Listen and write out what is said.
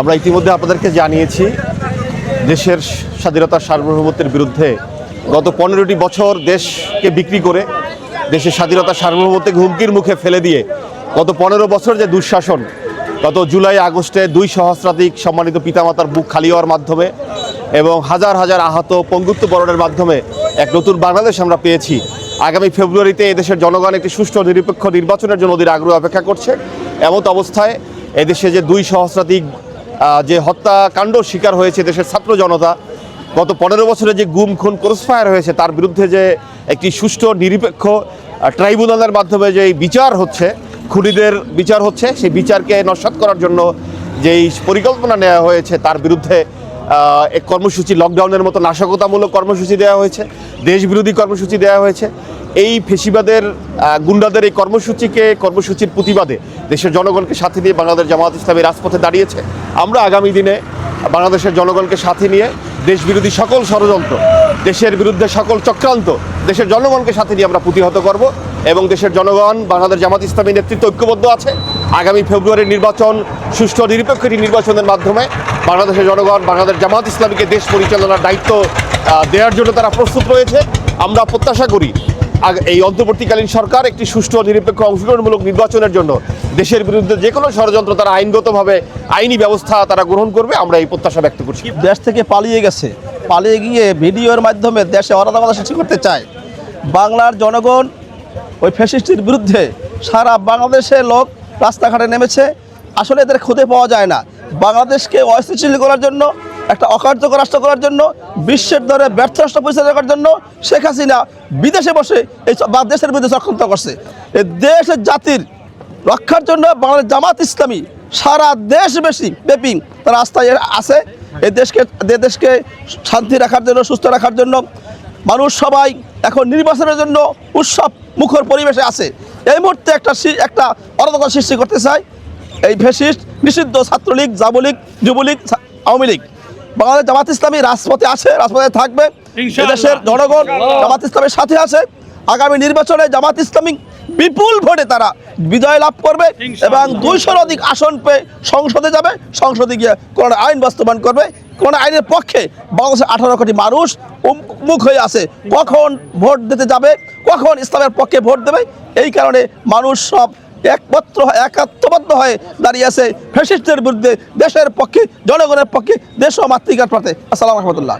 আমরা ইতিমধ্যে আপনাদেরকে জানিয়েছি, দেশের স্বাধীনতার সার্বভৌমত্বের বিরুদ্ধে গত পনেরোটি বছর দেশকে বিক্রি করে, দেশের স্বাধীনতার সার্বভৌমত্বকে হুমকির মুখে ফেলে দিয়ে গত পনেরো বছর যে দুঃশাসন, গত জুলাই, আগস্টে দুই সহস্রাধিক সম্মানিত পিতামাতার বুক খালি হওয়ার মাধ্যমে এবং হাজার হাজার আহত পঙ্গুত্ব বরণের মাধ্যমে এক নতুন বাংলাদেশ আমরা পেয়েছি। আগামী ফেব্রুয়ারিতে এদেশের জনগণ একটি সুষ্ঠু নিরপেক্ষ নির্বাচনের জন্য ওদের আগ্রহ অপেক্ষা করছে। এমত অবস্থায় এদেশে যে দুই সহস্রাধিক যে হত্যাকাণ্ড শিকার হয়েছে দেশের ছাত্র জনতা, গত পনেরো বছরে যে গুম, খুন ক্রসফায়ার হয়েছে, তার বিরুদ্ধে যে একটি সুষ্ঠু, নিরপেক্ষ ট্রাইব্যুনালের মাধ্যমে যে বিচার হচ্ছে, খুনিদের বিচার হচ্ছে, সেই বিচারকে নস্বাত করার জন্য যেই পরিকল্পনা নেওয়া হয়েছে, তার বিরুদ্ধে এক কর্মসূচি লকডাউনের মতো নাশকতামূলক কর্মসূচি দেওয়া হয়েছে, দেশবিরোধী কর্মসূচি দেওয়া হয়েছে। এই ফেসিবাদের গুন্ডাদের এই কর্মসূচিকে, কর্মসূচির প্রতিবাদে দেশের জনগণকে সাথে নিয়ে বাংলাদেশ জামাত ইসলামী রাজপথে দাঁড়িয়েছে। আমরা আগামী দিনে বাংলাদেশের জনগণকে সাথে নিয়ে দেশ বিরোধী সকল ষড়যন্ত্র, দেশের বিরুদ্ধে সকল চক্রান্ত দেশের জনগণকে সাথে নিয়ে আমরা প্রতিহত করব এবং দেশের জনগণ, বাংলাদেশ জামাত ইসলামী নেতৃত্ব ঐক্যবদ্ধ আছে। আগামী ফেব্রুয়ারির নির্বাচন, সুষ্ঠু নিরপেক্ষ নির্বাচনের মাধ্যমে বাংলাদেশের জনগণ, বাংলাদেশ জামাত ইসলামীকে দেশ পরিচালনার দায়িত্ব দেওয়ার জন্য তারা প্রস্তুত রয়েছে। আমরা প্রত্যাশা করি এই অন্তর্বর্তীকালীন সরকার একটি সুষ্ঠু নিরপেক্ষ অংশগ্রহণমূলক নির্বাচনের জন্য দেশের বিরুদ্ধে যে কোনো ষড়যন্ত্র তারা আইনগতভাবে আইনি ব্যবস্থা তারা গ্রহণ করবে, আমরা এই প্রত্যাশা ব্যক্ত করছি। দেশ থেকে পালিয়ে গেছে। পালিয়ে গিয়ে ভিডিওর মাধ্যমে দেশে অরাধকতা সৃষ্টি করতে চায়। বাংলার জনগণ ওই ফ্যাসিস্টের বিরুদ্ধে সারা বাংলাদেশের লোক রাস্তাঘাটে নেমেছে। আসলে এদের খুঁজে পাওয়া যায় না। বাংলাদেশকে অস্থিতিশীল করার জন্য একটা অকার্যকর রাষ্ট্র করার জন্য, বিশ্বের দরে ব্যর্থ রাষ্ট্র পরিচালনা করার জন্য শেখ হাসিনা বিদেশে বসে এই বা দেশের বিরুদ্ধে চক্রান্ত করছে। এই দেশের জাতির রক্ষার জন্য বাংলাদেশ জামাত ইসলামী সারা দেশ বেশি ব্যাপী তারা আস্থায় আছে। এই দেশকে, এ দেশকে শান্তি রাখার জন্য, সুস্থ রাখার জন্য মানুষ সবাই এখন নির্বাচনের জন্য উৎসব মুখর পরিবেশে আছে। এই মুহূর্তে একটা একটা অরাধকতা সৃষ্টি করতে চায়। এই ফেসিস্ট নিষিদ্ধ ছাত্রলীগ যুবলীগ যুবলীগ, আওয়ামী লীগ। বাংলাদেশ জামাত ইসলামী রাজপথে আছে রাজপথে থাকবে। এদেশের জনগণ জামাত ইসলামের সাথে আছে। আগামী নির্বাচনে জামাত ইসলামী বিপুল ভোটে তারা বিজয় লাভ করবে এবং দুইশোর অধিক আসন পেয়ে সংসদে যাবে। সংসদে গিয়ে কোন আইন বাস্তবায়ন করবে। কোন আইনের পক্ষে বাংলাদেশের আঠারো কোটি মানুষ মুখ হয়ে আছে। কখন ভোট দিতে যাবে? কখন ইসলামের পক্ষে ভোট দেবে? এই কারণে মানুষ সব একমাত্র একাত্মবদ্ধ হয়ে দাঁড়িয়ে আছে ফ্যাসিস্টের বিরুদ্ধে, দেশের পক্ষে, জনগণের পক্ষে, দেশ ও মাতৃকার পথে। আসসালাম রহমতুল্লাহ।